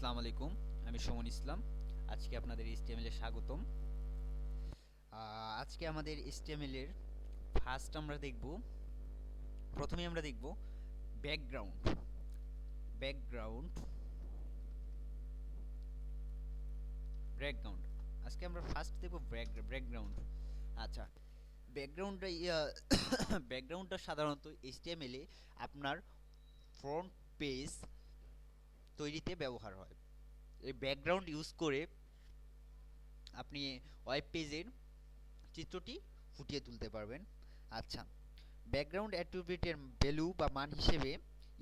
আসসালামু আলাইকুম, আমি সুমন ইসলাম। আজকে আপনাদের এ স্বাগতম। আজকে আমাদের এর ফার্স্ট আমরা দেখব প্রথমে আমরা দেখব ব্যাকগ্রাউন্ড ব্যাকগ্রাউন্ড ব্যাকগ্রাউন্ড আজকে আমরা ফার্স্ট দেখব ব্যাকগ্রাউন্ড আচ্ছা ব্যাকগ্রাউন্ডটা ব্যাকগ্রাউন্ডটা সাধারণত এ আপনার ফ্রন্ট পেজ তৈরিতে ব্যবহার হয়। এই ব্যাকগ্রাউন্ড ইউজ করে আপনি ওয়েব পেজের চিত্রটি ফুটিয়ে তুলতে পারবেন। আচ্ছা ব্যাকগ্রাউন্ড অ্যাট্রিবিউটের ভ্যালু বা মান হিসেবে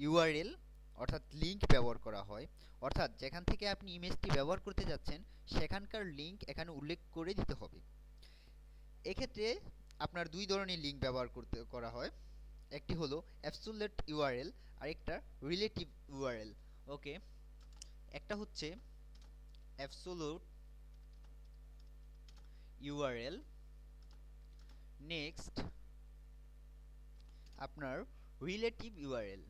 ইউআরএল অর্থাৎ লিংক ব্যবহার করা হয়। অর্থাৎ যেখান থেকে আপনি ইমেজটি ব্যবহার করতে যাচ্ছেন, সেখানকার লিংক এখানে উল্লেখ করে দিতে হবে। এক্ষেত্রে আপনার দুই ধরনের লিংক ব্যবহার করতে, করা হয়। একটি হলো অ্যাবসোলিউট ইউআরএল আর একটা রিলেটিভ ইউআরএল ওকে, একটা হচ্ছে অ্যাবসোলুট ইউআরএল নেক্সট আপনার রিলেটিভ ইউআরএল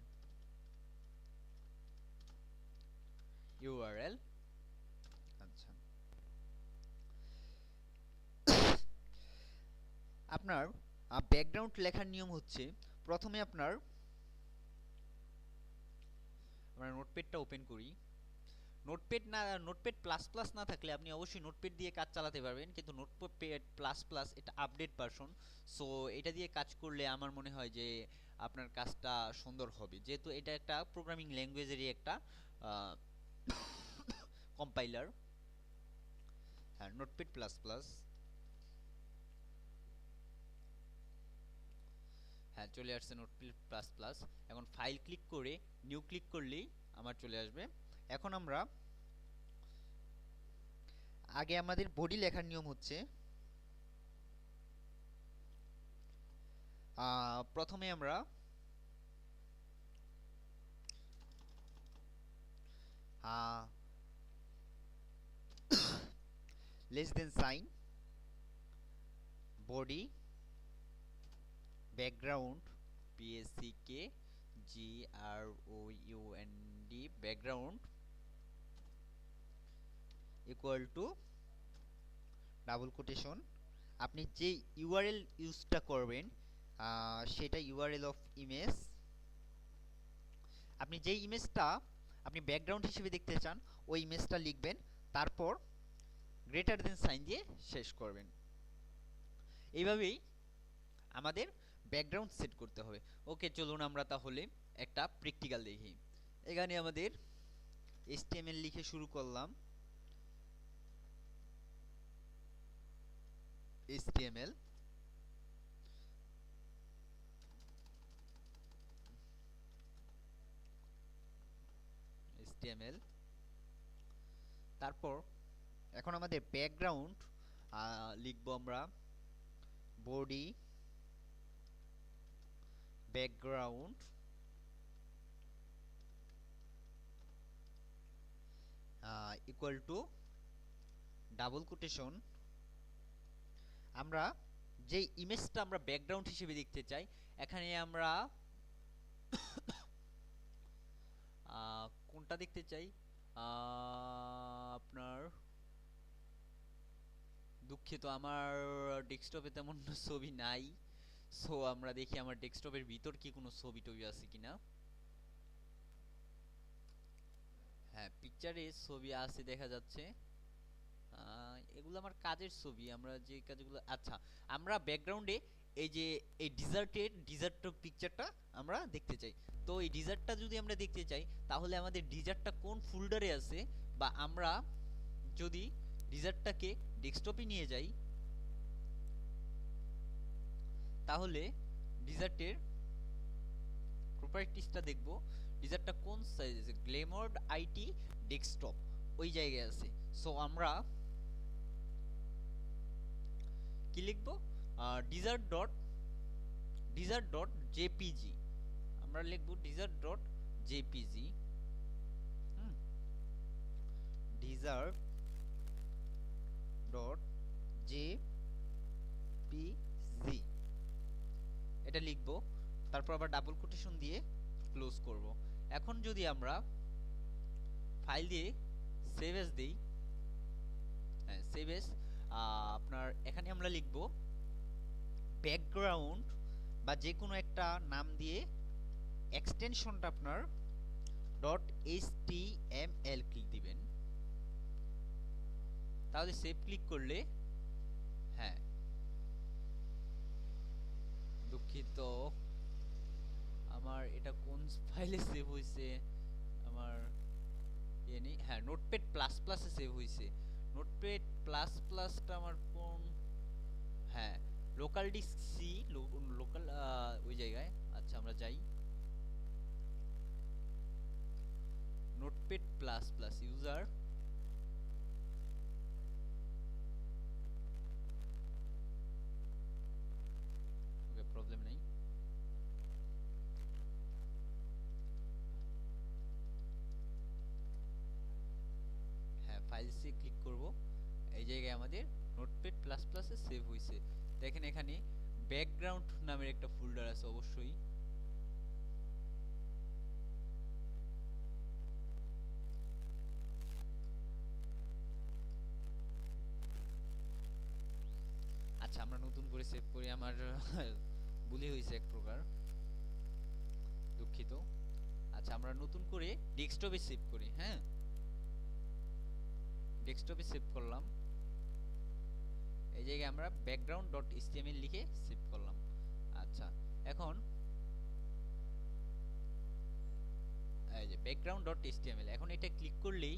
ইউআরএল আচ্ছা। আপনার ব্যাকগ্রাউন্ড লেখার নিয়ম হচ্ছে প্রথমে আপনার আমরা নোটপ্যাডটা ওপেন করি। নোটপ্যাড না নোটপ্যাড প্লাস প্লাস না থাকলে আপনি অবশ্যই নোটপ্যাড দিয়ে কাজ চালাতে পারবেন, কিন্তু নোটপ্যাড প্লাস প্লাস এটা আপডেট ভার্সন সো এটা দিয়ে কাজ করলে আমার মনে হয় যে আপনার কাজটা সুন্দর হবে। যেহেতু এটা একটা প্রোগ্রামিং ল্যাঙ্গুয়েজেরই একটা কম্পাইলার হ্যাঁ নোটপ্যাড প্লাস প্লাস হ্যাঁ চলে আসছে নোটপ্যাড প্লাস প্লাস এখন ফাইল ক্লিক করে নিউ ক্লিক করলেই আমার চলে আসবে। এখন আমরা আগে আমাদের বডি লেখার নিয়ম হচ্ছে প্রথমে আমরা less than sign body background পিএসসিকে G R O U N D background equal to double quotation আপনি যে ইউআরএল ইউজটা করবেন সেটা ইউআরএল অফ ইমেজ আপনি যে ইমেজটা আপনি ব্যাকগ্রাউন্ড হিসেবে দেখতে চান, ওই ইমেজটা লিখবেন, তারপর গ্রেটার দেন সাইন দিয়ে শেষ করবেন। এইভাবেই আমাদের ব্যাকগ্রাউন্ড সেট করতে হবে। ওকে চলুন আমরা তাহলে একটা প্র্যাকটিক্যাল দেখি। এখানে আমাদের HTML লিখে শুরু করলাম। HTML HTML তারপর এখন আমাদের ব্যাকগ্রাউন্ড লিখব আমরা body background equal to double quotation আমরা যে ইমেজটা আমরা ব্যাকগ্রাউন্ড হিসেবে দেখতে চাই, এখানে আমরা কোনটা দেখতে চাই? আপনার দুঃখিত, আমার ডেস্কটপে তেমন ছবি নাই। সো আমরা দেখি আমার ডেস্কটপের ভিতর কি কোনো ছবি টবি আছে কিনা। হ্যাঁ পিকচারে ছবি আছে দেখা যাচ্ছে। এগুলো আমার কাজের ছবি, আমরা যে কাজগুলো আচ্ছা আমরা ব্যাকগ্রাউন্ডে এই যে, এই ডিজার্টের ডিজার্ট পিকচারটা আমরা দেখতে চাই। তো এই ডিজার্টটা যদি আমরা দেখতে চাই, তাহলে আমাদের ডিজার্টটা কোন ফোল্ডারে আছে? বা আমরা যদি ডিজার্টটাকে ডেস্কটপে নিয়ে যাই তাহলে ডিজার্টের প্রপার্টিসটা দেখব। ডিজার্টটা কোন সাইজে গ্লেমোর্ড আইটি ডেস্কটপ, ওই জায়গায় আছে। সো আমরা কি লিখব? Desert dot desert dot JPG. আমরা লিখব desert dot JPG. Desert dot JPG. এটা লিখব, তারপর আবার ডাবল কোটেশন দিয়ে ক্লোজ করব। এখন যদি আমরা ফাইল দিয়ে সেভ এস দিই হ্যাঁ সেভ এস আপনার এখানে আমরা লিখব ব্যাকগ্রাউন্ড বা যে কোনো একটা নাম দিয়ে এক্সটেনশনটা আপনার dot H T M L click দিবেন। তাহলে সেভ ক্লিক করলে হ্যাঁ দুঃখিত আমার এটা কোন ফাইলে সেভ হয়েছে আমার ইয়ে হ্যাঁ নোটপ্যাড প্লাস প্লাসে সেভ হয়েছে নোটপ্যাড প্লাস প্লাসটা আমার কোন? হ্যাঁ লোকাল ডিস্ক সি লোকাল ওই জায়গায়। আচ্ছা আমরা যাই। Notepad plus plus user okay problem নেই হ্যাঁ ফাইলসে ক্লিক করব। এই জায়গায় আমাদের নোটপ্যাড প্লাস প্লাসে সেভ হয়েছে দেখেন এখানে ব্যাকগ্রাউন্ড নামের একটা ফোল্ডার আছে অবশ্যই। আচ্ছা আমরা নতুন করে সেভ করি। আমার ভুলই হয়েছে এক প্রকার। দুঃখিত। আচ্ছা আমরা নতুন করে ডেস্কটপে সেভ করি হ্যাঁ? ডেস্কটপে সেভ করলাম। এই জায়গায় আমরা ব্যাকগ্রাউন্ড ডট এইচটিএমএল লিখে সেভ করলাম। আচ্ছা এখন এই যে ব্যাকগ্রাউন্ড ডট এইচটিএমএল এখন এটা ক্লিক করলেই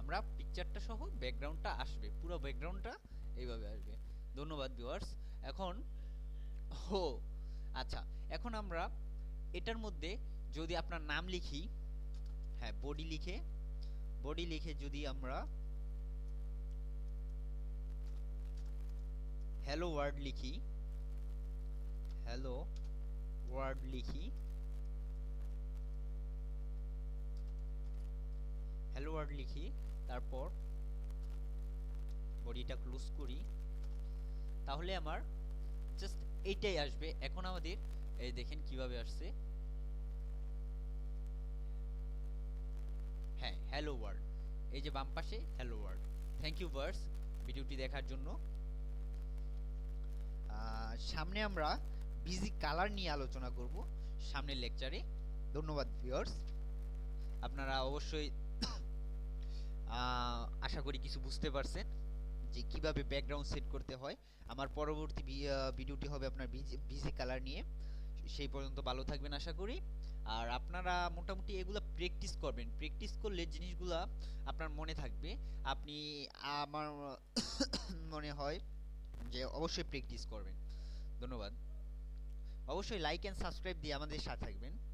আমরা পিকচারটা সহ ব্যাকগ্রাউন্ডটা আসবে, পুরো ব্যাকগ্রাউন্ডটা এইভাবে আসবে। ধন্যবাদ ভিউয়ার্স এখন, ও আচ্ছা এখন আমরা এটার মধ্যে যদি আপনার নাম লিখি হ্যাঁ বডি লিখে বডি লিখে যদি আমরা হ্যালো ওয়ার্ড লিখি হ্যালো ওয়ার্ড লিখি হ্যালো ওয়ার্ড লিখি তারপর বডিটা ক্লোজ করি তাহলে আমার জাস্ট এইটাই আসবে এখন আমাদের এই দেখেন কীভাবে আসছে হ্যাঁ হ্যালো ওয়ার্ল্ড এই যে বাম পাশে হ্যালো ওয়ার্ল্ড থ্যাংক ইউ ভার্স ভিডিওটি দেখার জন্য সামনে আমরা বিজি কালার নিয়ে আলোচনা করব। সামনের লেকচারে ধন্যবাদ ভিউয়ার্স আপনারা অবশ্যই আশা করি কিছু বুঝতে পারছেন যে কীভাবে ব্যাকগ্রাউন্ড সেট করতে হয়। আমার পরবর্তী ভিডিওটি হবে আপনার বিজি কালার নিয়ে। সেই পর্যন্ত ভালো থাকবেন, আশা করি। আর আপনারা মোটামুটি এগুলো প্র্যাকটিস করবেন। প্র্যাকটিস করলে জিনিসগুলা আপনার মনে থাকবে। আপনি আমার মনে হয় যে অবশ্যই প্র্যাকটিস করবেন। ধন্যবাদ। অবশ্যই লাইক অ্যান্ড সাবস্ক্রাইব দিয়ে আমাদের সাথে থাকবেন।